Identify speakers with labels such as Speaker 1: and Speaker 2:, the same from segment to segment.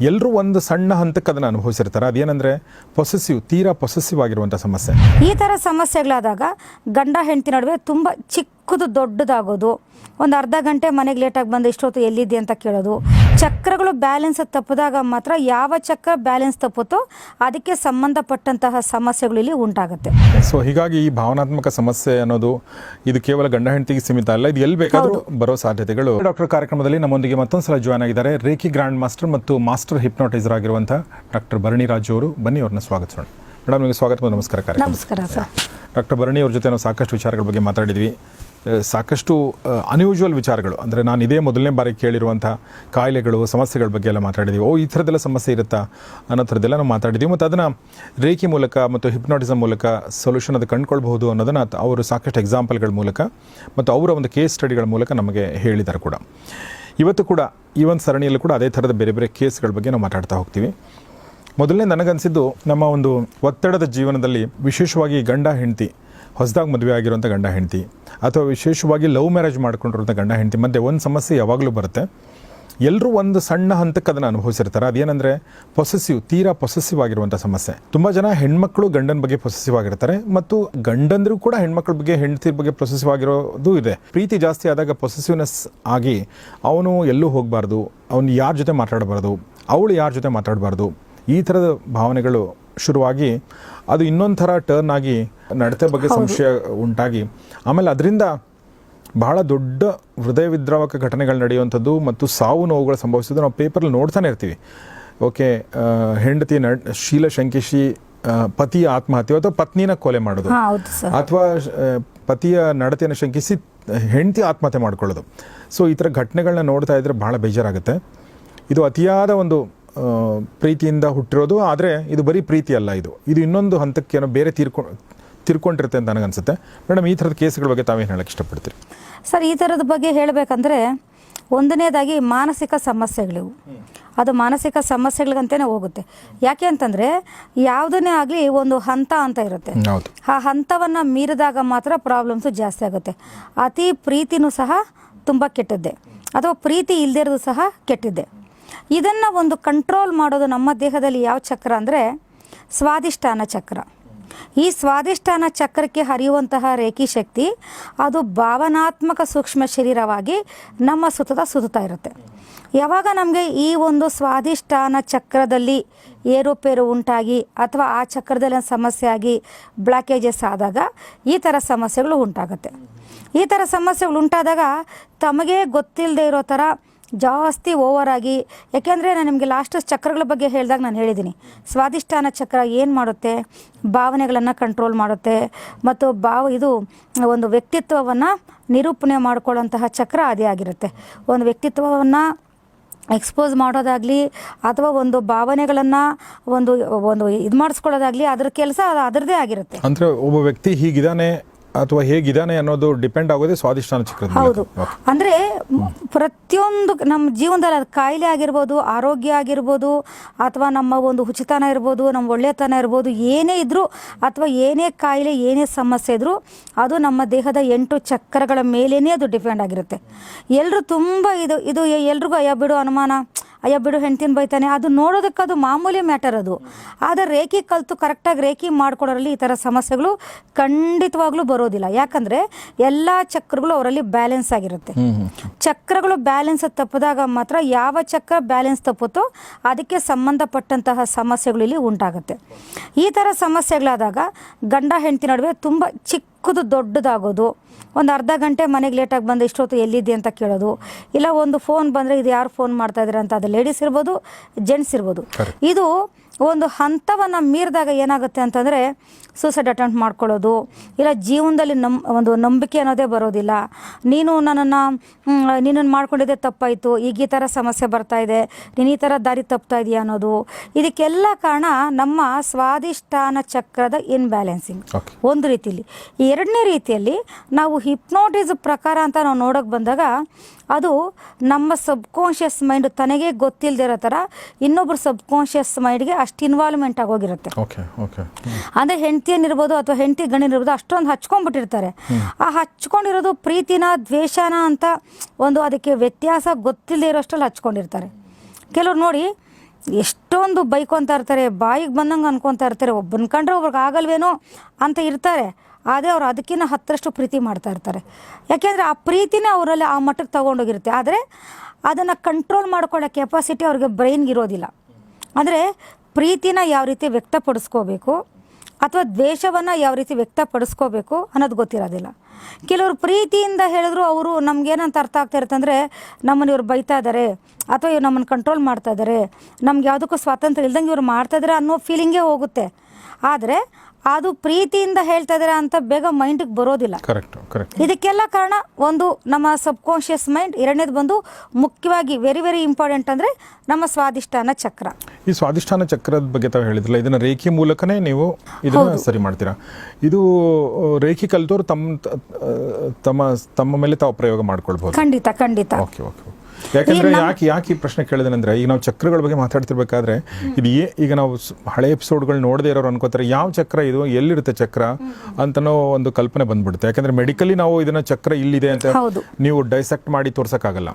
Speaker 1: ಎಲ್ಲರೂ ಒಂದು ಸಣ್ಣ ಹಂತಕ್ಕೆ ಅದನ್ನು ಅನುಭವಿಸಿರ್ತಾರೆ. ಅದೇನೆಂದರೆ ಪೊಸೆಸಿವ್ ತೀರಾ ಪೊಸೆಸಿವ್ ಆಗಿರುವಂಥ ಸಮಸ್ಯೆ.
Speaker 2: ಈ ಥರ ಸಮಸ್ಯೆಗಳಾದಾಗ ಗಂಡ, ಹೆಂಡತಿ ನಡುವೆ ತುಂಬ ಚಿಕ್ಕದು, ದೊಡ್ಡದಾಗೋದು. ಒಂದು ಅರ್ಧ ಗಂಟೆ ಮನೆಗೆ ಲೇಟಾಗಿ ಬಂದು, ಇಷ್ಟೊತ್ತು ಎಲ್ಲಿದ್ದೆ? ಅಂತ ಕೇಳೋದು. ಚಕ್ರಗಳು ಬ್ಯಾಲೆನ್ಸ್ ತಪ್ಪಿದಾಗ ಮಾತ್ರ ಯಾವ ಚಕ್ರ ಬ್ಯಾಲೆನ್ಸ್ ತಪ್ಪುತ್ತೋ ಅದಕ್ಕೆ ಸಂಬಂಧಪಟ್ಟಂತಹ ಸಮಸ್ಯೆಗಳು ಇಲ್ಲಿ ಉಂಟಾಗುತ್ತೆ.
Speaker 1: ಸೊ ಹೀಗಾಗಿ ಈ ಭಾವನಾತ್ಮಕ ಸಮಸ್ಯೆ ಅನ್ನೋದು ಇದು ಕೇವಲ ಗಂಡ ಹೆಂಡತಿಗೆ ಸೀಮಿತ ಅಲ್ಲ ಇದು ಎಲ್ಲಿ ಬೇಕಾದರೂ ಬರೋ ಸಾಧ್ಯತೆಗಳು. ಡಾಕ್ಟರ್ ಕಾರ್ಯಕ್ರಮದಲ್ಲಿ ನಮ್ಮೊಂದಿಗೆ ಮತ್ತೊಂದು ಸಲ ಜಾಯ್ನ್ ಆಗಿದ್ದಾರೆ ರೇಖಿ ಗ್ರ್ಯಾಂಡ್ ಮಾಸ್ಟರ್ ಮತ್ತು ಮಾಸ್ಟರ್ ಹಿಪ್ನೋಟೈಸರ್ ಆಗಿರುವಂಥ ಡಾಕ್ಟರ್ ಭರಣಿ ರಾಜು ಅವರು. ಬನ್ನಿ ಅವ್ರನ್ನ ಸ್ವಾಗತಿಸೋಣ ಮೇಡಮ್ ನಿಮಗೆ ಸ್ವಾಗತ ಮತ್ತು ನಮಸ್ಕಾರ ಕಾರ್ಯಕ್ರಮ
Speaker 2: ನಮಸ್ಕಾರ ಸರ್.
Speaker 1: ಡಾಕ್ಟರ್ ಭರಣಿ ಅವ್ರ ಜೊತೆ ನಾವು ಸಾಕಷ್ಟು ವಿಚಾರಗಳ ಬಗ್ಗೆ ಮಾತಾಡಿದ್ವಿ. ಸಾಕಷ್ಟು ಅನ್ಯೂಜುವಲ್ ವಿಚಾರಗಳು. ಅಂದರೆ ನಾನು ಇದೇ ಮೊದಲನೇ ಬಾರಿ ಕೇಳಿರುವಂಥ ಕಾಯಿಲೆಗಳು, ಸಮಸ್ಯೆಗಳ ಬಗ್ಗೆ ಎಲ್ಲ ಮಾತಾಡಿದ್ದೀವಿ ಓ, ಈ ಥರದ್ದೆಲ್ಲ ಸಮಸ್ಯೆ ಇರುತ್ತಾ? ಅನ್ನೋ ಥರದ್ದೆಲ್ಲ ನಾವು ಮಾತಾಡಿದ್ದೀವಿ ಮತ್ತು ಅದನ್ನು ರೇಖಿ ಮೂಲಕ ಮತ್ತು ಹಿಪ್ನಾಟಿಸಮ್ ಮೂಲಕ ಸೊಲ್ಯೂಷನ್ ಅದು ಕಂಡುಕೊಳ್ಬಹುದು ಅನ್ನೋದನ್ನು ಅವರು ಸಾಕಷ್ಟು ಎಕ್ಸಾಂಪಲ್ಗಳ ಮೂಲಕ ಮತ್ತು ಅವರ ಒಂದು ಕೇಸ್ ಸ್ಟಡಿಗಳ ಮೂಲಕ ನಮಗೆ ಹೇಳಿದ್ದಾರೆ ಕೂಡ. ಇವತ್ತು ಕೂಡ ಈ ಒಂದು ಸರಣಿಯಲ್ಲೂ ಕೂಡ ಅದೇ ಥರದ ಬೇರೆ ಬೇರೆ ಕೇಸ್ಗಳ ಬಗ್ಗೆ ನಾವು ಮಾತಾಡ್ತಾ ಹೋಗ್ತೀವಿ. ಮೊದಲನೇ ನನಗನ್ಸಿದ್ದು ನಮ್ಮ ಒಂದು ಒತ್ತಡದ ಜೀವನದಲ್ಲಿ ವಿಶೇಷವಾಗಿ ಗಂಡ ಹೆಂಡತಿ ಹೊಸದಾಗಿ ಮದುವೆ ಆಗಿರುವಂಥ ಗಂಡ ಹೆಂಡತಿ, ಅಥವಾ ವಿಶೇಷವಾಗಿ ಲವ್ ಮ್ಯಾರೇಜ್ ಮಾಡ್ಕೊಂಡಿರುವಂಥ ಗಂಡ ಹೆಂಡತಿ ಮತ್ತು ಒಂದು ಸಮಸ್ಯೆ ಯಾವಾಗಲೂ ಬರುತ್ತೆ. ಎಲ್ಲರೂ ಒಂದು ಸಣ್ಣ ಹಂತಕ್ಕೆ ಅದನ್ನು ಅನುಭವಿಸಿರ್ತಾರೆ. ಅದೇನೆಂದರೆ ಪೊಸೆಸಿವ್ ತೀರಾ ಪೊಸೆಸಿವ್ ಆಗಿರುವಂಥ ಸಮಸ್ಯೆ. ತುಂಬ ಜನ ಹೆಣ್ಮಕ್ಳು ಗಂಡನ ಬಗ್ಗೆ ಪೊಸೆಸಿವ್ ಆಗಿರ್ತಾರೆ, ಮತ್ತು ಗಂಡಂದರೂ ಕೂಡ ಹೆಣ್ಮಕ್ಳ ಬಗ್ಗೆ, ಹೆಂಡತಿ ಬಗ್ಗೆ ಪೊಸೆಸಿವ್ ಆಗಿರೋದು ಇದೆ. ಪ್ರೀತಿ ಜಾಸ್ತಿ ಆದಾಗ ಪೊಸೆಸಿವ್ನೆಸ್ ಆಗಿ ಅವನು ಎಲ್ಲೂ ಹೋಗಬಾರ್ದು, ಅವನು ಯಾರ ಜೊತೆ ಮಾತಾಡಬಾರ್ದು, ಅವಳು ಯಾರ ಜೊತೆ ಮಾತಾಡಬಾರ್ದು, ಈ ಥರದ ಭಾವನೆಗಳು ಶುರುವಾಗಿ ಅದು ಇನ್ನೊಂದು ಥರ ಟರ್ನ್ ಆಗಿ ನಡತೆ ಬಗ್ಗೆ ಸಂಶಯ ಉಂಟಾಗಿ. ಆಮೇಲೆ ಅದರಿಂದ ಬಹಳ ದೊಡ್ಡ ಹೃದಯ ವಿದ್ರಾವಕ ಘಟನೆಗಳು ನಡೆಯುವಂಥದ್ದು ಮತ್ತು ಸಾವು ನೋವುಗಳು ಸಂಭವಿಸೋದು ನಾವು ಪೇಪರಲ್ಲಿ ನೋಡ್ತಾನೆ ಇರ್ತೀವಿ. ಓಕೆ ಹೆಂಡತಿ ನಡ್ ಶೀಲ ಶಂಕಿಸಿ ಪತಿಯ ಆತ್ಮಹತ್ಯೆ ಅಥವಾ ಪತ್ನಿನ ಕೊಲೆ ಮಾಡೋದು. ಅಥವಾ ಪತಿಯ ನಡತೆಯನ್ನು ಶಂಕಿಸಿ ಹೆಂಡತಿ ಆತ್ಮಹತ್ಯೆ ಮಾಡ್ಕೊಳ್ಳೋದು. ಸೊ ಈ ಥರ ಘಟನೆಗಳನ್ನ ನೋಡ್ತಾ ಇದ್ರೆ ಭಾಳ ಬೇಜಾರಾಗುತ್ತೆ. ಇದು ಅತಿಯಾದ ಒಂದು ಪ್ರೀತಿಯಿಂದ ಹುಟ್ಟಿರೋದು ಆದರೆ ಇದು ಬರೀ ಪ್ರೀತಿ ಅಲ್ಲ ಇದು. ಇದು ಇನ್ನೊಂದು ಹಂತಕ್ಕೆ ಏನೋ ಬೇರೆ ತೀರ್ಕೊ ತಿರ್ಕೊಂಡಿರುತ್ತೆ ಅಂತ ನನಗನ್ಸುತ್ತೆ. ಮೇಡಮ್ ಈ ಥರದ ಕೇಸ್ಗಳ ಬಗ್ಗೆ ತಾವೇನು ಹೇಳಕ್ಕೆ ಇಷ್ಟಪಡ್ತೀರಿ?
Speaker 2: ಸರ್ ಈ ಥರದ ಬಗ್ಗೆ ಹೇಳಬೇಕಂದ್ರೆ ಒಂದನೇದಾಗಿ ಮಾನಸಿಕ ಸಮಸ್ಯೆಗಳಿವು. ಅದು ಮಾನಸಿಕ ಸಮಸ್ಯೆಗಳಿಗಂತಲೇ ಹೋಗುತ್ತೆ. ಯಾಕೆ ಅಂತಂದರೆ ಯಾವುದನ್ನೇ ಆಗಲಿ ಒಂದು ಹಂತ ಅಂತ ಇರುತ್ತೆ. ಆ ಹಂತವನ್ನು ಮೀರಿದಾಗ ಮಾತ್ರ ಪ್ರಾಬ್ಲಮ್ಸು ಜಾಸ್ತಿ ಆಗುತ್ತೆ. ಅತಿ ಪ್ರೀತಿನೂ ಸಹ ತುಂಬ ಕೆಟ್ಟದ್ದೆ. ಅಥವಾ ಪ್ರೀತಿ ಇಲ್ಲದೇ ಇರೋದು ಸಹ ಕೆಟ್ಟಿದ್ದೆ. ಇದನ್ನು ಒಂದು ಕಂಟ್ರೋಲ್ ಮಾಡೋದು ನಮ್ಮ ದೇಹದಲ್ಲಿ ಯಾವ ಚಕ್ರ ಅಂದರೆ ಸ್ವಾದಿಷ್ಠಾನ ಚಕ್ರ. ಈ ಸ್ವಾದಿಷ್ಠಾನ ಚಕ್ರಕ್ಕೆ ಹರಿಯುವಂತಹ ರೇಖಿ ಶಕ್ತಿ ಅದು ಭಾವನಾತ್ಮಕ ಸೂಕ್ಷ್ಮ ಶರೀರವಾಗಿ ನಮ್ಮ ಸುತ್ತದ ಸುತ್ತಾ ಇರುತ್ತೆ. ಯಾವಾಗ ನಮಗೆ ಈ ಒಂದು ಸ್ವಾದಿಷ್ಠಾನ ಚಕ್ರದಲ್ಲಿ ಏರುಪೇರು ಉಂಟಾಗಿ ಅಥವಾ ಆ ಚಕ್ರದಲ್ಲಿ ಸಮಸ್ಯೆ ಆಗಿ ಬ್ಲಾಕೇಜಸ್ ಆದಾಗ ಈ ಥರ ಸಮಸ್ಯೆಗಳು ಉಂಟಾಗುತ್ತೆ. ಈ ಥರ ಸಮಸ್ಯೆಗಳು ಉಂಟಾದಾಗ ತಮಗೆ ಗೊತ್ತಿಲ್ಲದೆ ಇರೋ ಥರ ಜಾಸ್ತಿ ಓವರ್ ಆಗಿ, ಯಾಕೆಂದರೆ ನಾನು ನಿಮಗೆ ಲಾಸ್ಟ್ ಚಕ್ರಗಳ ಬಗ್ಗೆ ಹೇಳಿದಾಗ ನಾನು ಹೇಳಿದ್ದೀನಿ ಸ್ವಾದಿಷ್ಠಾನ ಚಕ್ರ ಏನು ಮಾಡುತ್ತೆ? ಭಾವನೆಗಳನ್ನು ಕಂಟ್ರೋಲ್ ಮಾಡುತ್ತೆ. ಮತ್ತು ಭಾವ, ಇದು ಒಂದು ವ್ಯಕ್ತಿತ್ವವನ್ನು ನಿರೂಪಣೆ ಮಾಡಿಕೊಳ್ಳುವಂತಹ ಚಕ್ರ ಅದೇ ಆಗಿರುತ್ತೆ. ಒಂದು ವ್ಯಕ್ತಿತ್ವವನ್ನು ಎಕ್ಸ್ಪೋಸ್ ಮಾಡೋದಾಗಲಿ, ಅಥವಾ ಒಂದು ಭಾವನೆಗಳನ್ನು ಒಂದು ಒಂದು ಇದು ಮಾಡಿಸ್ಕೊಳ್ಳೋದಾಗಲಿ, ಅದ್ರ ಕೆಲಸ ಅದರದ್ದೇ ಆಗಿರುತ್ತೆ.
Speaker 1: ಅಂದರೆ ಒಬ್ಬ ವ್ಯಕ್ತಿ ಹೀಗಿದ್ದಾನೆ ಅಥವಾ ಹೇಗಿದ್ದಾನೆ ಅನ್ನೋದು ಡಿಪೆಂಡ್ ಆಗೋದೇ ಸ್ವಾದಿಷ್ಟಾನ ಚಕ್ರದ.
Speaker 2: ಹೌದು. ಅಂದರೆ ಪ್ರತಿಯೊಂದು ನಮ್ಮ ಜೀವನದಲ್ಲಿ ಅದು ಕಾಯಿಲೆ ಆಗಿರ್ಬೋದು ಆರೋಗ್ಯ ಆಗಿರ್ಬೋದು ಅಥವಾ ನಮ್ಮ ಒಂದು ಹುಚಿತನ ಇರ್ಬೋದು ನಮ್ಮ ಒಳ್ಳೆತನ ಇರ್ಬೋದು ಏನೇ ಇದ್ದರೂ ಅಥವಾ ಏನೇ ಕಾಯಿಲೆ ಏನೇ ಸಮಸ್ಯೆ ಇದ್ದರೂ ಅದು ನಮ್ಮ ದೇಹದ ಎಂಟು ಚಕ್ರಗಳ ಮೇಲೇ ಅದು ಡಿಪೆಂಡ್ ಆಗಿರುತ್ತೆ ಎಲ್ಲರೂ ತುಂಬ ಇದು ಇದು ಎಲ್ರಿಗೂ ಅಯ್ಯ ಬಿಡು ಅನುಮಾನ ಅಯ್ಯ ಬಿಡು ಹೆಂಡ್ತಿನ ಬೈತಾನೆ. ಅದು ನೋಡೋದಕ್ಕೆ ಅದು ಮಾಮೂಲಿ ಮ್ಯಾಟರ್ ಅದು. ಆದರೆ ರೇಖಿ ಕಲಿತು ಕರೆಕ್ಟಾಗಿ ರೇಖಿ ಮಾಡ್ಕೊಡೋರಲ್ಲಿ ಈ ಥರ ಸಮಸ್ಯೆಗಳು ಖಂಡಿತವಾಗ್ಲೂ ಬರೋದಿಲ್ಲ. ಯಾಕಂದರೆ ಎಲ್ಲ ಚಕ್ರಗಳು ಅವರಲ್ಲಿ ಬ್ಯಾಲೆನ್ಸ್ ಆಗಿರುತ್ತೆ. ಚಕ್ರಗಳು ಬ್ಯಾಲೆನ್ಸ್ ತಪ್ಪಿದಾಗ ಮಾತ್ರ ಯಾವ ಚಕ್ರ ಬ್ಯಾಲೆನ್ಸ್ ತಪ್ಪುತ್ತೋ ಅದಕ್ಕೆ ಸಂಬಂಧಪಟ್ಟಂತಹ ಸಮಸ್ಯೆಗಳು ಇಲ್ಲಿ ಉಂಟಾಗುತ್ತೆ. ಈ ಥರ ಸಮಸ್ಯೆಗಳಾದಾಗ ಗಂಡ ಹೆಂಡತಿ ನಡುವೆ ತುಂಬ ಚಿಕ್ಕದು ದೊಡ್ಡದಾಗೋದು. ಒಂದು ಅರ್ಧ ಗಂಟೆ ಮನೆಗೆ ಲೇಟಾಗಿ ಬಂದು ಇಷ್ಟೊತ್ತು ಎಲ್ಲಿದ್ದೆ ಅಂತ ಕೇಳೋದು. ಇಲ್ಲ ಒಂದು ಫೋನ್ ಬಂದರೆ ಇದು ಯಾರು ಫೋನ್ ಮಾಡ್ತಾ ಇದ್ದಾರೆ ಅಂತ ಅದು ಲೇಡೀಸ್ ಇರ್ಬೋದು ಜೆಂಟ್ಸ್ ಇರ್ಬೋದು. ಇದು ಒಂದು ಹಂತವನ್ನು ಮೀರಿದಾಗ ಏನಾಗುತ್ತೆ ಅಂತಂದರೆ ಸೂಸೈಡ್ ಅಟೆಂಪ್ಟ್ ಮಾಡ್ಕೊಳ್ಳೋದು. ಇಲ್ಲ ಜೀವನದಲ್ಲಿ ನಮ್ ಒಂದು ನಂಬಿಕೆ ಅನ್ನೋದೇ ಬರೋದಿಲ್ಲ. ನೀನು ನನ್ನನ್ನು ನೀನನ್ನು ಮಾಡ್ಕೊಂಡಿದ್ದೆ ತಪ್ಪಾಯಿತು. ಈಗ ಈ ಥರ ಸಮಸ್ಯೆ ಬರ್ತಾ ಇದೆ. ನೀನು ಈ ಥರ ದಾರಿ ತಪ್ತಾ ಇದೆಯಾ ಅನ್ನೋದು. ಇದಕ್ಕೆಲ್ಲ ಕಾರಣ ನಮ್ಮ ಸ್ವಾದಿಷ್ಠಾನ ಚಕ್ರದ ಇನ್ಬ್ಯಾಲೆನ್ಸಿಂಗ್ ಒಂದು ರೀತಿಯಲ್ಲಿ ಈ ಎರಡನೇ ರೀತಿಯಲ್ಲಿ ನಾವು ಹಿಪ್ನೋಟಿಸ್ ಪ್ರಕಾರ ಅಂತ ನಾವು ನೋಡೋಕೆ ಬಂದಾಗ ಅದು ನಮ್ಮ ಸಬ್ಕಾನ್ಷಿಯಸ್ ಮೈಂಡ್ ತನಗೆ ಗೊತ್ತಿಲ್ಲದಿರೋ ಥರ ಇನ್ನೊಬ್ರು ಸಬ್ಕಾನ್ಷಿಯಸ್ ಮೈಂಡ್ಗೆ ಅಷ್ಟು ಇನ್ವಾಲ್ವ್ಮೆಂಟ್ ಆಗೋಗಿರುತ್ತೆ.
Speaker 1: ಅಂದರೆ ಓಕೆ
Speaker 2: ಅಂದರೆ ಹೆಂಡತಿಯನ್ನಿರ್ಬೋದು ಅಥವಾ ಹೆಂಡತಿ ಗಂಡನಿರ್ಬೋದು ಅಷ್ಟೊಂದು ಹಚ್ಕೊಂಡ್ಬಿಟ್ಟಿರ್ತಾರೆ. ಆ ಹಚ್ಕೊಂಡಿರೋದು ಪ್ರೀತಿನ ದ್ವೇಷನ ಅಂತ ಒಂದು ಅದಕ್ಕೆ ವ್ಯತ್ಯಾಸ ಗೊತ್ತಿಲ್ಲದೆ ಇರೋಷ್ಟ್ರಲ್ಲಿ ಹಚ್ಕೊಂಡಿರ್ತಾರೆ. ಕೆಲವ್ರು ನೋಡಿ ಎಷ್ಟೊಂದು ಬೈಕೊಂತ ಇರ್ತಾರೆ, ಬಾಯಿಗೆ ಬಂದಂಗೆ ಅನ್ಕೊತಾ ಇರ್ತಾರೆ, ಒಬ್ಬನ ಕಂಡ್ರೆ ಒಬ್ರಿಗೆ ಆಗಲ್ವೇನೋ ಅಂತ ಇರ್ತಾರೆ. ಆದರೆ ಅವ್ರು ಅದಕ್ಕಿಂತ ಹತ್ತರಷ್ಟು ಪ್ರೀತಿ ಮಾಡ್ತಾ ಇರ್ತಾರೆ. ಯಾಕೆಂದರೆ ಆ ಪ್ರೀತಿನೇ ಅವರಲ್ಲಿ ಆ ಮಟ್ಟಕ್ಕೆ ತೊಗೊಂಡೋಗಿರುತ್ತೆ. ಆದರೆ ಅದನ್ನು ಕಂಟ್ರೋಲ್ ಮಾಡ್ಕೊಳ್ಳೋ ಕೆಪಾಸಿಟಿ ಅವ್ರಿಗೆ ಬ್ರೈನ್ಗೆ ಇರೋದಿಲ್ಲ. ಅಂದರೆ ಪ್ರೀತಿನ ಯಾವ ರೀತಿ ವ್ಯಕ್ತಪಡಿಸ್ಕೋಬೇಕು ಅಥವಾ ದ್ವೇಷವನ್ನು ಯಾವ ರೀತಿ ವ್ಯಕ್ತಪಡಿಸ್ಕೋಬೇಕು ಅನ್ನೋದು ಗೊತ್ತಿರೋದಿಲ್ಲ. ಕೆಲವರು ಪ್ರೀತಿಯಿಂದ ಹೇಳಿದ್ರು ಅವರು ನಮ್ಗೇನಂತ ಅರ್ಥ ಆಗ್ತಾ ಇರುತ್ತೆ ಅಂದರೆ ನಮ್ಮನ್ನು ಇವ್ರು ಬೈತಾ ಇದ್ದಾರೆ ಅಥವಾ ಇವ್ರು ನಮ್ಮನ್ನು ಕಂಟ್ರೋಲ್ ಮಾಡ್ತಾ ಇದ್ದಾರೆ ನಮ್ಗೆ ಯಾವುದಕ್ಕೂ ಸ್ವಾತಂತ್ರ್ಯ ಇಲ್ದಂಗೆ ಇವ್ರು ಮಾಡ್ತಾ ಇದ್ದಾರೆ ಅನ್ನೋ ಫೀಲಿಂಗೇ ಹೋಗುತ್ತೆ. ಆದರೆ ಅದು ಪ್ರೀತಿಯಿಂದ ಹೇಳ್ತಾ ಇದ್ದಾರೆ ಅಂತ ಬೇಗ ಮೈಂಡಿಗೆ ಬರೋದಿಲ್ಲ.
Speaker 1: ಕರೆಕ್ಟ್ ಕರೆಕ್ಟ್
Speaker 2: ಇದಕ್ಕೆಲ್ಲ ಕಾರಣ ಒಂದು ನಮ್ಮ ಸಬ್ಕಾನ್ಷಿಯಸ್ ಮೈಂಡ್ ಎರಡನೇದು ಬಂದು ಮುಖ್ಯವಾಗಿ ವೆರಿ ವೆರಿ ಇಂಪಾರ್ಟೆಂಟ್ ಅಂದರೆ ನಮ್ಮ ಸ್ವಾದಿಷ್ಟಾನ ಚಕ್ರ.
Speaker 1: ಈ ಸ್ವಾದಿಷ್ಠಾನ ಚಕ್ರದ ಬಗ್ಗೆ ತಾವು ಹೇಳಿದ್ರಲ್ಲ ಇದನ್ನ ರೇಖೆ ಮೂಲಕನೇ ನೀವು ಇದನ್ನ ಸರಿ ಮಾಡ್ತೀರಾ? ಇದು ರೇಖೆ ಕಲಿತವ್ರು ತಮ್ಮ ತಮ್ಮ ತಮ್ಮ ಮೇಲೆ ತಾವು ಪ್ರಯೋಗ ಮಾಡ್ಕೊಳ್ಬಹುದು
Speaker 2: ಖಂಡಿತ ಖಂಡಿತ.
Speaker 1: ಓಕೆ ಓಕೆ ಯಾಕಂದ್ರೆ ಯಾಕೆ ಯಾಕೆ ಈ ಪ್ರಶ್ನೆ ಕೇಳಿದೇನೆಂದ್ರೆ ಈಗ ನಾವು ಚಕ್ರಗಳ ಬಗ್ಗೆ ಮಾತಾಡ್ತಿರ್ಬೇಕಾದ್ರೆ ಇದು ಏ ಈಗ ನಾವು ಹಳೆ ಎಪಿಸೋಡ್ಗಳು ನೋಡದೇ ಇರೋರು ಅನ್ಕೋತಾರೆ ಯಾವ ಚಕ್ರ ಇದು? ಎಲ್ಲಿರುತ್ತೆ ಚಕ್ರ? ಅಂತನೋ ಒಂದು ಕಲ್ಪನೆ ಬಂದ್ಬಿಡುತ್ತೆ. ಯಾಕಂದ್ರೆ ಮೆಡಿಕಲಿ ನಾವು ಇದನ್ನ ಚಕ್ರ ಇಲ್ಲಿದೆ ಅಂತ. ನೀವು ಡೈಸೆಕ್ಟ್ ಮಾಡಿ ತೋರ್ಸಕ್ಕಾಗಲ್ಲ.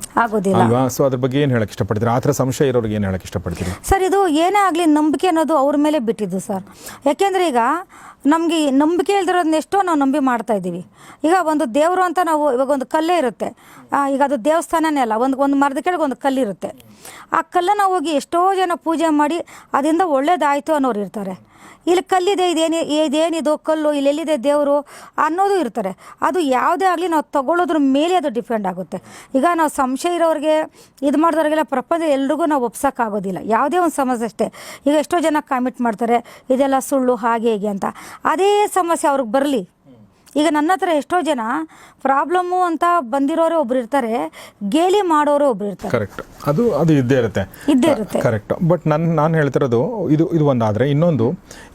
Speaker 1: ಅಲ್ವಾ? ಸೊ ಅದ್ರ ಬಗ್ಗೆ ಏನು ಹೇಳಕ್ ಇಷ್ಟಪಡ್ತೀರಾ? ಆ ಥರ ಸಂಶಯ ಇರೋರಿಗೆ ಏನು ಹೇಳಕ್ ಇಷ್ಟಪಡ್ತೀರಿ?
Speaker 2: ಸರ್ ಇದು ಏನೇ ಆಗಲಿ ನಂಬಿಕೆ ಅನ್ನೋದು ಅವ್ರ ಮೇಲೆ ಬಿಟ್ಟಿದ್ದು ಸರ್. ಯಾಕೆಂದ್ರೆ ಈಗ ನಮಗೆ ನಂಬಿಕೆ ಇಲ್ದಿರೋದನ್ನೆಷ್ಟೋ ನಾವು ನಂಬಿ ಮಾಡ್ತಾ ಇದ್ದೀವಿ. ಈಗ ಒಂದು ದೇವರು ಅಂತ ನಾವು ಇವಾಗ ಒಂದು ಕಲ್ಲೇ ಇರುತ್ತೆ. ಈಗ ಅದು ದೇವಸ್ಥಾನನೇ ಅಲ್ಲ ಒಂದು ಒಂದು ಮರದ ಕೆಳಗೆ ಒಂದು ಕಲ್ಲಿರುತ್ತೆ ಆ ಕಲ್ಲನ್ನು ಹೋಗಿ ಎಷ್ಟೋ ಜನ ಪೂಜೆ ಮಾಡಿ ಅದರಿಂದ ಒಳ್ಳೇದಾಯಿತು ಅನ್ನೋರು ಇರ್ತಾರೆ. ಇಲ್ಲಿ ಕಲ್ಲಿದೆ, ಇದೇನು, ಇದೇನಿದು, ಕಲ್ಲು, ಇಲ್ಲಿ ಎಲ್ಲಿದೆ ದೇವರು ಅನ್ನೋದು ಇರ್ತಾರೆ. ಅದು ಯಾವುದೇ ಆಗಲಿ ನಾವು ತಗೊಳ್ಳೋದ್ರ ಮೇಲೆ ಅದು ಡಿಪೆಂಡ್ ಆಗುತ್ತೆ. ಈಗ ನಾವು ಸಂಶಯ ಇರೋರಿಗೆ, ಇದು ಮಾಡಿದವ್ರಿಗೆಲ್ಲ ಪ್ರಪಂಚ ಎಲ್ರಿಗೂ ನಾವು ಒಪ್ಸೋಕ್ಕಾಗೋದಿಲ್ಲ. ಯಾವುದೇ ಒಂದು ಸಮಸ್ಯೆ ಅಷ್ಟೇ. ಈಗ ಎಷ್ಟೋ ಜನ ಕಾಮೆಂಟ್ ಮಾಡ್ತಾರೆ, ಇದೆಲ್ಲ ಸುಳ್ಳು, ಹಾಗೆ, ಹೀಗೆ ಅಂತ. ಅದೇ ಸಮಸ್ಯೆ ಅವ್ರಿಗೆ ಬರಲಿ. ಈಗ ನನ್ನ ಹತ್ರ ಎಷ್ಟೋ ಜನ ಪ್ರಾಬ್ಲಮ್ಮು ಅಂತ ಬಂದಿರೋರು ಒಬ್ರು ಇರ್ತಾರೆ ಗೇಲಿ ಮಾಡೋರು ಒಬ್ರು ಇರ್ತಾರೆ.
Speaker 1: ಕರೆಕ್ಟ್ ಅದು ಅದು ಇದ್ದೇ ಇರುತ್ತೆ.
Speaker 2: ಇದ್ದೇ ಇರುತ್ತೆ.
Speaker 1: ಕರೆಕ್ಟ್ ಬಟ್ ನನ್ನ ನಾನು ಹೇಳ್ತಿರೋದು ಇದು ಇದು ಒಂದಾದರೆ ಇನ್ನೊಂದು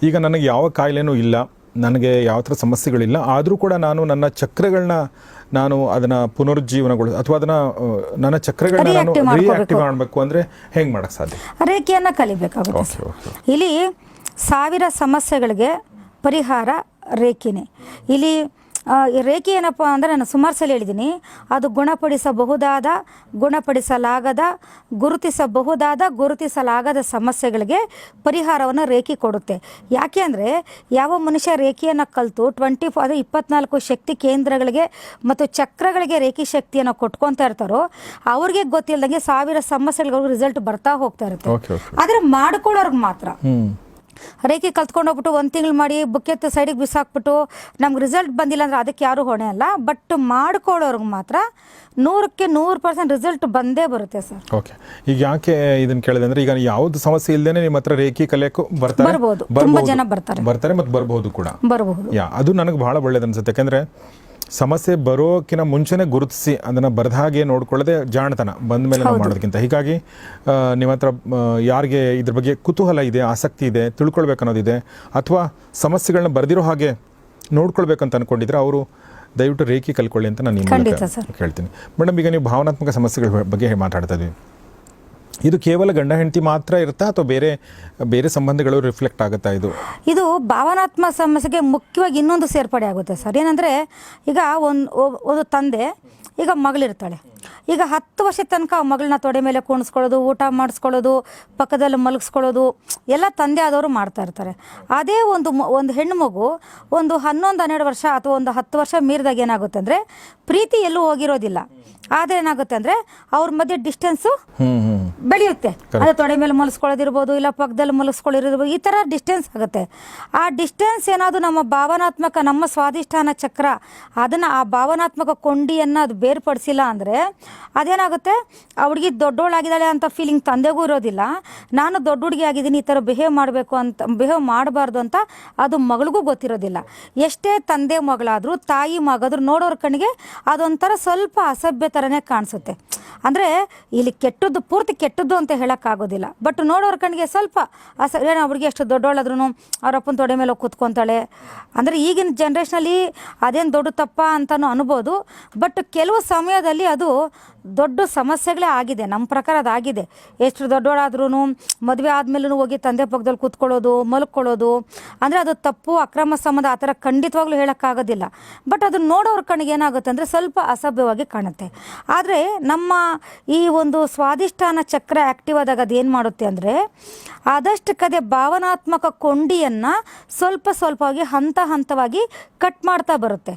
Speaker 1: ಈಗ ನನಗೆ ಯಾವ ಕಾಯಿಲೆನೂ ಇಲ್ಲ ನನಗೆ ಯಾವ ಥರ ಸಮಸ್ಯೆಗಳಿಲ್ಲ ಆದರೂ ಕೂಡ ನಾನು ನನ್ನ ಚಕ್ರಗಳನ್ನ ನಾನು ಅದನ್ನು ಪುನರುಜ್ಜೀವನಗೊಳ ಅಥವಾ ಅದನ್ನ ನನ್ನ ಚಕ್ರಗಳನ್ನ ನಾನು ರಿಯಾಕ್ಟಿವ್ ಮಾಡಬೇಕು ಅಂದರೆ ಹೆಂಗೆ ಮಾಡೋಕ್ಕೆ ಸಾಧ್ಯ?
Speaker 2: ರೇಖೆಯನ್ನು ಕಲಿಬೇಕಾಗುತ್ತೆ. ಇಲ್ಲಿ ಸಾವಿರ ಸಮಸ್ಯೆಗಳಿಗೆ ಪರಿಹಾರ ರೇಖೆನೇ. ಇಲ್ಲಿ ರೇಖೆ ಏನಪ್ಪ ಅಂದರೆ ನಾನು ಸುಮಾರು ಸಲ ಹೇಳಿದ್ದೀನಿ ಅದು ಗುಣಪಡಿಸಬಹುದಾದ ಗುಣಪಡಿಸಲಾಗದ ಗುರುತಿಸಬಹುದಾದ ಗುರುತಿಸಲಾಗದ ಸಮಸ್ಯೆಗಳಿಗೆ ಪರಿಹಾರವನ್ನು ರೇಖೆ ಕೊಡುತ್ತೆ. ಯಾಕೆ ಅಂದರೆ ಯಾವ ಮನುಷ್ಯ ರೇಖೆಯನ್ನು ಕಲಿತು ಟ್ವೆಂಟಿ ಫೋ ಅದು ಇಪ್ಪತ್ನಾಲ್ಕು ಶಕ್ತಿ ಕೇಂದ್ರಗಳಿಗೆ ಮತ್ತು ಚಕ್ರಗಳಿಗೆ ರೇಖೆ ಶಕ್ತಿಯನ್ನು ಕೊಟ್ಕೊತಾ ಇರ್ತಾರೋ ಅವ್ರಿಗೆ ಗೊತ್ತಿಲ್ಲದಂಗೆ ಸಾವಿರ ಸಮಸ್ಯೆಗಳಿಗೂ ರಿಸಲ್ಟ್ ಬರ್ತಾ ಹೋಗ್ತಾ ಇರುತ್ತೆ. ಆದರೆ ಮಾಡ್ಕೊಳ್ಳೋರ್ಗೆ ಮಾತ್ರ. ರೇಖೆ ಕಲ್ತ್ಕೊಂಡು ಹೋಗ್ಬಿಟ್ಟು ಒಂದು ತಿಂಗಳು ಮಾಡಿ ಬುಕ್ಕೆತ್ತು ಸೈಡಿಗೆ ಬಿಸಾಕ್ಬಿಟ್ಟು ನಮ್ಗೆ ರಿಸಲ್ಟ್ ಬಂದಿಲ್ಲ ಅಂದ್ರೆ ಅದಕ್ಕೆ ಯಾರೂ ಹೊಣೆ ಅಲ್ಲ. ಬಟ್ ಮಾಡ್ಕೊಳ್ಳೋರ್ಗೆ ಮಾತ್ರ ನೂರಕ್ಕೆ ನೂರು ಪರ್ಸೆಂಟ್ ರಿಸಲ್ಟ್ ಬಂದೇ ಬರುತ್ತೆ ಸರ್.
Speaker 1: ಓಕೆ ಈಗ ಯಾಕೆ ಇದನ್ನ ಕೇಳಿದೆ ಅಂದ್ರೆ ಈಗ ಯಾವ್ದು ಸಮಸ್ಯೆ ಇಲ್ಲದೇನೆ ನಿಮ್ಮ ಹತ್ರ ರೇಖೆ ಕಲಿಯಕ್ಕೂ ಬರ್ತಾರೆ?
Speaker 2: ಬರ್ಬೋದು. ತುಂಬಾ ಜನ ಬರ್ತಾರೆ.
Speaker 1: ಬರ್ತಾರೆ ಮತ್ತು ಬರ್ಬೋದು ಕೂಡ.
Speaker 2: ಬರಬಹುದು
Speaker 1: ಯಾ ಅದು ನನಗೆ ಭಾಳ ಒಳ್ಳೇದು ಅನ್ಸುತ್ತೆ. ಯಾಕೆಂದರೆ ಸಮಸ್ಯೆ ಬರೋಕ್ಕಿಂತ ಮುಂಚೆನೇ ಗುರುತಿಸಿ ಅದನ್ನು ಬರೆದ ಹಾಗೆ ನೋಡ್ಕೊಳ್ಳದೆ ಜಾಣತನ ಬಂದ ಮೇಲೆ ನಾವು ಮಾಡೋದಕ್ಕಿಂತ. ಹೀಗಾಗಿ ನಿಮ್ಮ ಹತ್ರ ಯಾರಿಗೆ ಇದ್ರ ಬಗ್ಗೆ ಕುತೂಹಲ ಇದೆ ಆಸಕ್ತಿ ಇದೆ ತಿಳ್ಕೊಳ್ಬೇಕನ್ನೋದಿದೆ ಅಥವಾ ಸಮಸ್ಯೆಗಳನ್ನ ಬರೆದಿರೋ ಹಾಗೆ ನೋಡ್ಕೊಳ್ಬೇಕಂತ ಅನ್ಕೊಂಡಿದ್ರೆ ಅವರು ದಯವಿಟ್ಟು ರೇಖೆ ಕಲ್ಕೊಳ್ಳಿ ಅಂತ ನಾನು ನಿಮ್ಮ. ಕೇಳ್ತೀನಿ. ಮೇಡಮ್ ಈಗ ನೀವು ಭಾವನಾತ್ಮಕ ಸಮಸ್ಯೆಗಳ ಬಗ್ಗೆ ಮಾತಾಡ್ತಾ ಇದ್ವಿ. ಇದು ಕೇವಲ ಗಂಡ ಹೆಂಡತಿ ಮಾತ್ರ ಇರುತ್ತಾ ಅಥವಾ ಬೇರೆ ಬೇರೆ ಸಂಬಂಧಗಳು ರಿಫ್ಲೆಕ್ಟ್ ಆಗುತ್ತಾ ಇದು?
Speaker 2: ಇದು ಭಾವನಾತ್ಮಕ ಸಮಸ್ಯೆಗೆ ಮುಖ್ಯವಾಗಿ ಇನ್ನೊಂದು ಸೇರ್ಪಡೆ ಆಗುತ್ತೆ ಸರ್. ಏನಂದರೆ ಈಗ ಒಂದು ಒಂದು ತಂದೆ, ಈಗ ಮಗಳಿರ್ತಾಳೆ. ಈಗ ಹತ್ತು ವರ್ಷ ತನಕ ಆ ಮಗಳನ್ನ ತೊಡೆ ಮೇಲೆ ಕುಣಿಸ್ಕೊಳ್ಳೋದು, ಊಟ ಮಾಡಿಸ್ಕೊಳ್ಳೋದು, ಪಕ್ಕದಲ್ಲಿ ಮಲಗಿಸ್ಕೊಳ್ಳೋದು, ಎಲ್ಲ ತಂದೆ ಆದವರು ಮಾಡ್ತಾ ಇರ್ತಾರೆ. ಅದೇ ಒಂದು ಒಂದು ಹೆಣ್ಣು ಮಗು ಒಂದು ಹನ್ನೊಂದು, ಹನ್ನೆರಡು ವರ್ಷ ಅಥವಾ ಒಂದು ಹತ್ತು ವರ್ಷ ಮೀರಿದಾಗ ಏನಾಗುತ್ತೆ ಅಂದರೆ ಪ್ರೀತಿ ಎಲ್ಲೂ ಹೋಗಿರೋದಿಲ್ಲ. ಆದರೆ ಏನಾಗುತ್ತೆ ಅಂದ್ರೆ ಅವ್ರ ಮಧ್ಯೆ ಡಿಸ್ಟೆನ್ಸ್ ಬೆಳೆಯುತ್ತೆ. ಅದು ತೊಡೆ ಮೇಲೆ ಮಲಸ್ಕೊಳ್ಳೋದಿರ್ಬೋದು ಇಲ್ಲ ಪಕ್ಕದಲ್ಲಿ ಮಲಗಿಸ್ಕೊಳ್ಳಿರೋದು ಈ ತರ ಡಿಸ್ಟೆನ್ಸ್ ಆಗುತ್ತೆ. ಆ ಡಿಸ್ಟೆನ್ಸ್ ಏನಾದ್ರು ನಮ್ಮ ಭಾವನಾತ್ಮಕ ನಮ್ಮ ಸ್ವಾದಿಷ್ಠಾನ ಚಕ್ರ ಅದನ್ನ ಆ ಭಾವನಾತ್ಮಕ ಕೊಂಡಿಯನ್ನು ಅದು ಬೇರ್ಪಡಿಸಿಲ್ಲ ಅಂದ್ರೆ ಅದೇನಾಗುತ್ತೆ? ಆ ಹುಡುಗಿ ದೊಡ್ಡೋಳಾಗಿದ್ದಾಳೆ ಅಂತ ಫೀಲಿಂಗ್ ತಂದೆಗೂ ಇರೋದಿಲ್ಲ. ನಾನು ದೊಡ್ಡ ಹುಡುಗಿ ಆಗಿದ್ದೀನಿ ಈ ಥರ ಬಿಹೇವ್ ಮಾಡಬೇಕು ಅಂತ ಬಿಹೇವ್ ಮಾಡಬಾರ್ದು ಅಂತ ಅದು ಮಗಳಿಗೂ ಗೊತ್ತಿರೋದಿಲ್ಲ. ಎಷ್ಟೇ ತಂದೆ ಮಗಳಾದರೂ ತಾಯಿ ಮಗಾದ್ರು ನೋಡೋರ ಕಣ್ಣಿಗೆ ಅದೊಂಥರ ಸ್ವಲ್ಪ ಅಸಭ್ಯ ಥರನೇ ಕಾಣಿಸುತ್ತೆ. ಅಂದರೆ ಇಲ್ಲಿ ಕೆಟ್ಟದ್ದು ಪೂರ್ತಿ ಕೆಟ್ಟದ್ದು ಅಂತ ಹೇಳೋಕ್ಕಾಗೋದಿಲ್ಲ. ಬಟ್ ನೋಡೋರ ಕಣ್ಣಿಗೆ ಸ್ವಲ್ಪ ಅಸ ಏನೋ ಅವ್ರಿಗೆ ಎಷ್ಟು ದೊಡ್ಡವಳಾದ್ರೂ ಅವರಪ್ಪನ ತೊಡೆ ಮೇಲೆ ಕೂತ್ಕೊತಾಳೆ. ಕೂತ್ಕೊಂತಾಳೆ ಅಂದರೆ ಈಗಿನ ಜನ್ರೇಷನಲ್ಲಿ ಅದೇನು ದೊಡ್ಡ ತಪ್ಪ ಅಂತಲೂ ಅನ್ಬೋದು. ಬಟ್ ಕೆಲವು ಸಮಯದಲ್ಲಿ ಅದು ದೊಡ್ಡ ಸಮಸ್ಯೆಗಳೇ ಆಗಿದೆ. ನಮ್ಮ ಪ್ರಕಾರ ಅದಾಗಿದೆ ಎಷ್ಟು ದೊಡ್ಡವಳಾದ್ರೂ ಮದುವೆ ಆದಮೇಲೂ ಹೋಗಿ ತಂದೆ ಪಕ್ಕದಲ್ಲಿ ಕೂತ್ಕೊಳ್ಳೋದು, ಮಲ್ಕೊಳ್ಳೋದು. ಅಂದರೆ ಅದು ತಪ್ಪು, ಅಕ್ರಮ ಸಂಬಂಧ ಆ ಥರ ಖಂಡಿತವಾಗ್ಲೂ ಹೇಳೋಕ್ಕಾಗೋದಿಲ್ಲ. ಬಟ್ ಅದನ್ನು ನೋಡೋರ ಕಣ್ಣಿಗೆ ಏನಾಗುತ್ತೆ ಅಂದರೆ ಸ್ವಲ್ಪ ಅಸಭ್ಯವಾಗಿ ಕಾಣುತ್ತೆ. ಆದರೆ ನಮ್ಮ ಈ ಒಂದು ಸ್ವಾದಿಷ್ಟಾನ ಚಕ್ರ ಆ್ಯಕ್ಟಿವ್ ಆದಾಗ ಅದು ಏನು ಮಾಡುತ್ತೆ ಅಂದರೆ ಆದಷ್ಟು ಕದೆ ಭಾವನಾತ್ಮಕ ಕೊಂಡಿಯನ್ನು ಸ್ವಲ್ಪ ಸ್ವಲ್ಪವಾಗಿ ಹಂತ ಹಂತವಾಗಿ ಕಟ್ ಮಾಡ್ತಾ ಬರುತ್ತೆ.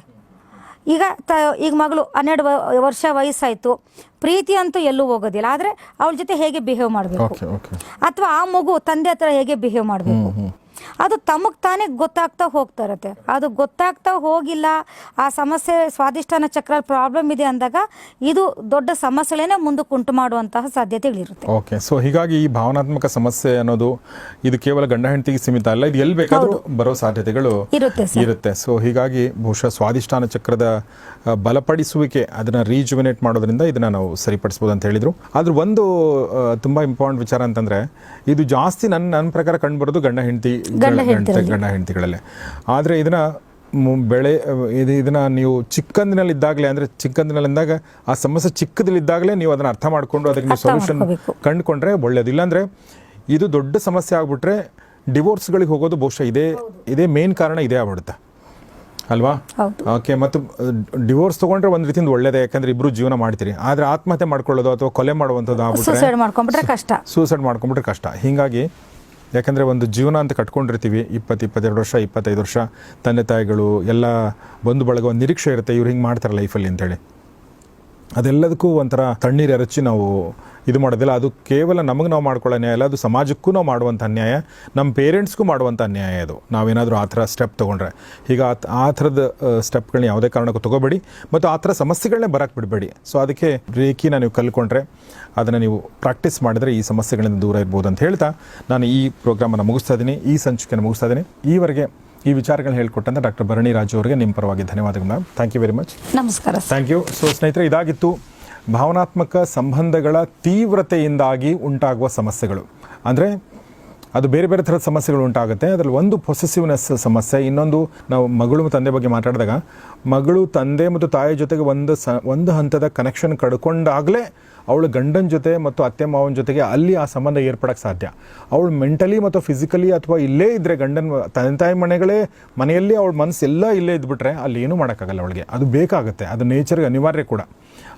Speaker 2: ಈಗ ತ ಈಗ ಮಗಳು ಹನ್ನೆರಡು ವರ್ಷ ವಯಸ್ಸಾಯಿತು. ಪ್ರೀತಿ ಅಂತೂ ಎಲ್ಲೂ ಹೋಗೋದಿಲ್ಲ. ಆದರೆ ಅವಳ ಜೊತೆ ಹೇಗೆ ಬಿಹೇವ್ ಮಾಡಬೇಕು? ಅಥವಾ ಆ ಮಗು ತಂದೆ ಹತ್ರ ಹೇಗೆ ಬಿಹೇವ್ ಮಾಡಬೇಕು? ಅದು ತಮಗೆ ತಾನೇ ಗೊತ್ತಾಗ್ತಾ ಹೋಗ್ತಾ ಇರುತ್ತೆ ಅದು ಗೊತ್ತಾಗ್ತಾ ಹೋಗಿಲ್ಲ ಆ ಸಮಸ್ಯೆ ಸ್ವಾದಿಷ್ಟಾನ ಚಕ್ರ ಪ್ರಾಬ್ಲಮ್ ಇದೆ ಅಂದಾಗ ಇದು ದೊಡ್ಡ ಸಮಸ್ಯೆಗಳೇನೆ ಮುಂದಕ್ಕೆ ಉಂಟು ಮಾಡುವಂತಹ ಸಾಧ್ಯತೆಗಳಿರುತ್ತೆ.
Speaker 1: ಓಕೆ ಸೊ ಹೀಗಾಗಿ ಈ ಭಾವನಾತ್ಮಕ ಸಮಸ್ಯೆ ಅನ್ನೋದು ಇದು ಕೇವಲ ಗಂಡ ಹೆಂಡತಿಗೆ ಸೀಮಿತ ಅಲ್ಲ ಇದು ಎಲ್ಲಿ ಬೇಕಾದರೂ ಬರೋ ಸಾಧ್ಯತೆಗಳು
Speaker 2: ಇರುತ್ತೆ
Speaker 1: ಇರುತ್ತೆ. ಸೊ ಹೀಗಾಗಿ ಬಹುಶಃ ಸ್ವಾದಿಷ್ಟಾನ ಚಕ್ರದ ಬಲಪಡಿಸುವಿಕೆ ಅದನ್ನ ರೀಜುವಿನೇಟ್ ಮಾಡೋದ್ರಿಂದ ಇದನ್ನ ನಾವು ಸರಿಪಡಿಸ್ಬೋದು ಅಂತ ಹೇಳಿದ್ರು. ಆದ್ರೆ ಒಂದು ತುಂಬಾ ಇಂಪಾರ್ಟೆಂಟ್ ವಿಚಾರ ಅಂತಂದ್ರೆ ಇದು ಜಾಸ್ತಿ ನನ್ನ ನನ್ನ ಪ್ರಕಾರ ಕಂಡುಬರೋದು ಗಂಡ ಹೆಂಡತಿ
Speaker 2: ಗಂಡ.
Speaker 1: ಹೆಂಡತಿಗಳಲ್ಲೇ. ಆದರೆ ಇದನ್ನ ಬೆಳೆ ಇದು ಇದನ್ನ ನೀವು ಚಿಕ್ಕಂದಿನಲ್ಲಿದ್ದಾಗಲೇ ಅಂದರೆ ಚಿಕ್ಕಂದಿನಲ್ಲಿದ್ದಾಗ ಆ ಸಮಸ್ಯೆ ಚಿಕ್ಕದಲ್ಲಿದ್ದಾಗಲೇ ನೀವು ಅದನ್ನ ಅರ್ಥ ಮಾಡ್ಕೊಂಡು ಅದಕ್ಕೆ ನೀವು ಸೊಲ್ಯೂಷನ್. ಕಂಡುಕೊಂಡ್ರೆ ಒಳ್ಳೆಯದು ಇಲ್ಲಾಂದರೆ ಇದು ದೊಡ್ಡ ಸಮಸ್ಯೆ ಆಗಿಬಿಟ್ರೆ ಡಿವೋರ್ಸ್ಗಳಿಗೆ ಹೋಗೋದು ಬಹುಶಃ ಇದೇ ಇದೇ ಮೇನ್ ಕಾರಣ ಇದೇ ಆಗ್ಬಿಡುತ್ತೆ. ಅಲ್ವಾ? ಓಕೆ ಮತ್ತು ಡಿವೋರ್ಸ್ ತಗೊಂಡ್ರೆ ಒಂದು ರೀತಿಯಿಂದ ಒಳ್ಳೇದೇ ಯಾಕಂದ್ರೆ ಇಬ್ರು ಜೀವನ ಮಾಡ್ತೀರಿ. ಆದರೆ ಆತ್ಮಹತ್ಯೆ ಮಾಡ್ಕೊಳ್ಳೋದು ಅಥವಾ ಕೊಲೆ ಮಾಡುವಂಥದ್ದು ಆಗ್ಬಿಟ್ರೆ
Speaker 2: ಸೂಸೈಡ್ ಮಾಡ್ಕೊಂಡ್ಬಿಟ್ರೆ ಕಷ್ಟ.
Speaker 1: ಸೂಸೈಡ್ ಮಾಡ್ಕೊಂಡ್ಬಿಟ್ರೆ ಕಷ್ಟ. ಹೀಗಾಗಿ ಯಾಕಂದರೆ ಒಂದು ಜೀವನ ಅಂತ ಕಟ್ಕೊಂಡಿರ್ತೀವಿ, ಇಪ್ಪತ್ತು, ಇಪ್ಪತ್ತೆರಡು ವರ್ಷ, ಇಪ್ಪತ್ತೈದು ವರ್ಷ, ತಂದೆ ತಾಯಿಗಳು, ಎಲ್ಲ ಬಂಧು ಬಳಗ ಒಂದು ನಿರೀಕ್ಷೆ ಇರುತ್ತೆ, ಇವ್ರು ಹಿಂಗೆ ಮಾಡ್ತಾರೆ ಲೈಫಲ್ಲಿ ಅಂತೇಳಿ. ಅದೆಲ್ಲದಕ್ಕೂ ಒಂಥರ ತಣ್ಣೀರು ಎರಚಿ ನಾವು ಇದು ಮಾಡೋದಿಲ್ಲ. ಅದು ಕೇವಲ ನಮಗೆ ನಾವು ಮಾಡ್ಕೊಳ್ಳೋ ನ್ಯಾಯ ಅಲ್ಲ ಅದು ಸಮಾಜಕ್ಕೂ ನಾವು ಮಾಡುವಂಥ ಅನ್ಯಾಯ ನಮ್ಮ ಪೇರೆಂಟ್ಸ್ಗೂ ಮಾಡುವಂಥ ಅನ್ಯಾಯ ಅದು. ನಾವೇನಾದರೂ ಆ ಥರ ಸ್ಟೆಪ್ ತೊಗೊಂಡ್ರೆ. ಈಗ ಆ ಥರದ ಸ್ಟೆಪ್ಗಳನ್ನ ಯಾವುದೇ ಕಾರಣಕ್ಕೂ ತೊಗೋಬೇಡಿ. ಮತ್ತು ಆ ಥರ ಸಮಸ್ಯೆಗಳನ್ನೇ ಬರಕ್ಕೆ ಬಿಡಬೇಡಿ. ಸೊ ಅದಕ್ಕೆ ರೇಖಿನ ನೀವು ಕಲ್ತ್ಕೊಂಡ್ರೆ ಅದನ್ನು ನೀವು ಪ್ರಾಕ್ಟೀಸ್ ಮಾಡಿದರೆ ಈ ಸಮಸ್ಯೆಗಳಿಂದ ದೂರ ಇರ್ಬೋದು ಅಂತ ಹೇಳ್ತಾ ನಾನು ಈ ಪ್ರೋಗ್ರಾಮನ್ನು ಮುಗಿಸ್ತಾ ಇದ್ದೀನಿ. ಈ ಸಂಚಿಕೆಯನ್ನು ಮುಗಿಸ್ತಾ ಇದ್ದೀನಿ. ಈವರೆಗೆ ಈ ವಿಚಾರಗಳನ್ನ ಹೇಳ್ಕೊಟ್ಟಂತ ಡಾಕ್ಟರ್ ಭರಣಿ ರಾಜು ಅವರಿಗೆ ನಿಮ್ಮ ಪರವಾಗಿ ಧನ್ಯವಾದಗಳು ma'am. Thank you very much
Speaker 2: ನಮಸ್ಕಾರ
Speaker 1: ಥ್ಯಾಂಕ್ ಯು ಸೊ ಸ್ನೇಹಿತರೆ ಇದಾಗಿತ್ತು. ಭಾವನಾತ್ಮಕ ಸಂಬಂಧಗಳ ತೀವ್ರತೆಯಿಂದಾಗಿ ಉಂಟಾಗುವ ಸಮಸ್ಯೆಗಳು. ಅಂದರೆ ಅದು ಬೇರೆ ಬೇರೆ ಥರದ ಸಮಸ್ಯೆಗಳು ಉಂಟಾಗುತ್ತೆ. ಅದರಲ್ಲಿ ಒಂದು ಪೊಸೆಸಿವ್ನೆಸ್ ಸಮಸ್ಯೆ, ಇನ್ನೊಂದು ನಾವು ಮಗಳು ತಂದೆ ಬಗ್ಗೆ ಮಾತಾಡಿದಾಗ, ಮಗಳು, ತಂದೆ ಮತ್ತು ತಾಯಿ ಜೊತೆಗೆ ಒಂದು ಸ, ಒಂದು ಹಂತದ ಕನೆಕ್ಷನ್ ಕಡ್ಕೊಂಡಾಗಲೇ ಅವಳು ಗಂಡನ ಜೊತೆ ಮತ್ತು ಅತ್ತೆ ಮಾವನ ಜೊತೆಗೆ ಅಲ್ಲಿ ಆ ಸಂಬಂಧ ಏರ್ಪಡೋಕ್ಕೆ ಸಾಧ್ಯ. ಅವಳು ಮೆಂಟಲಿ ಮತ್ತು ಫಿಸಿಕಲಿ ಅಥವಾ ಇಲ್ಲೇ ಇದ್ದರೆ ಗಂಡನ ತಂದೆ ತಾಯಿ ಮನೆಗಳೇ, ಮನೆಯಲ್ಲಿ ಅವಳ ಮನಸ್ಸು ಎಲ್ಲ ಇಲ್ಲೇ ಇದ್ಬಿಟ್ರೆ ಅಲ್ಲಿ ಏನೂ ಮಾಡೋಕ್ಕಾಗಲ್ಲ ಅವಳಿಗೆ. ಅದು ಬೇಕಾಗುತ್ತೆ. ಅದು ನೇಚರ್ಗೆ ಅನಿವಾರ್ಯ ಕೂಡ.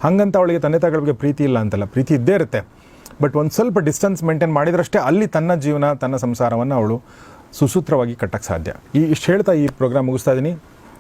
Speaker 1: ಹಾಗಂತ ಅವಳಿಗೆ ತಂದೆ ತಾಯಿಗಳ ಬಗ್ಗೆ ಪ್ರೀತಿ ಇಲ್ಲ ಅಂತಲ್ಲ. ಪ್ರೀತಿ ಇದ್ದೇ ಇರುತ್ತೆ. ಬಟ್ ಒಂದು ಸ್ವಲ್ಪ ಡಿಸ್ಟೆನ್ಸ್ ಮೇಂಟೈನ್ ಮಾಡಿದ್ರಷ್ಟೇ ಅಲ್ಲಿ ತನ್ನ ಜೀವನ, ತನ್ನ ಸಂಸಾರವನ್ನು ಅವಳು ಸುಸೂತ್ರವಾಗಿ ಕಟ್ಟಕ್ಕೆ ಸಾಧ್ಯ. ಈ ಇಷ್ಟು ಹೇಳ್ತಾ ಈ ಪ್ರೋಗ್ರಾಮ್ ಮುಗಿಸ್ತಾ ಇದ್ದೀನಿ